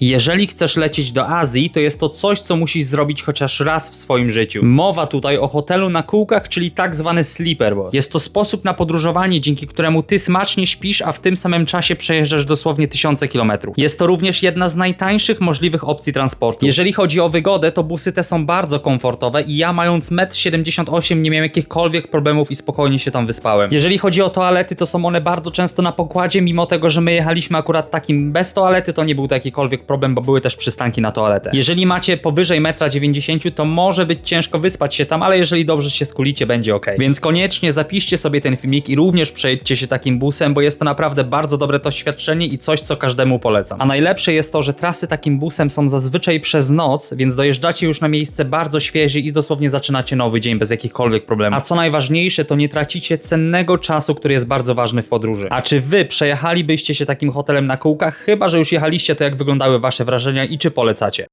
Jeżeli chcesz lecieć do Azji, to jest to coś, co musisz zrobić chociaż raz w swoim życiu. Mowa tutaj o hotelu na kółkach, czyli tak zwany sleeper boss. Jest to sposób na podróżowanie, dzięki któremu ty smacznie śpisz, a w tym samym czasie przejeżdżasz dosłownie tysiące kilometrów. Jest to również jedna z najtańszych możliwych opcji transportu. Jeżeli chodzi o wygodę, to busy te są bardzo komfortowe i ja mając 1,78 m nie miałem jakichkolwiek problemów i spokojnie się tam wyspałem. Jeżeli chodzi o toalety, to są one bardzo często na pokładzie, mimo tego, że my jechaliśmy akurat takim bez toalety, to nie był to jakikolwiek problem, bo były też przystanki na toaletę. Jeżeli macie powyżej 1,90 m, to może być ciężko wyspać się tam, ale jeżeli dobrze się skulicie, będzie ok. Więc koniecznie zapiszcie sobie ten filmik i również przejedźcie się takim busem, bo jest to naprawdę bardzo dobre doświadczenie i coś, co każdemu polecam. A najlepsze jest to, że trasy takim busem są zazwyczaj przez noc, więc dojeżdżacie już na miejsce bardzo świeży i dosłownie zaczynacie nowy dzień bez jakichkolwiek problemów. A co najważniejsze, to nie tracicie cennego czasu, który jest bardzo ważny w podróży. A czy wy przejechalibyście się takim hotelem na kółkach? Chyba, że już jechaliście, to jak wyglądały wasze wrażenia i czy polecacie?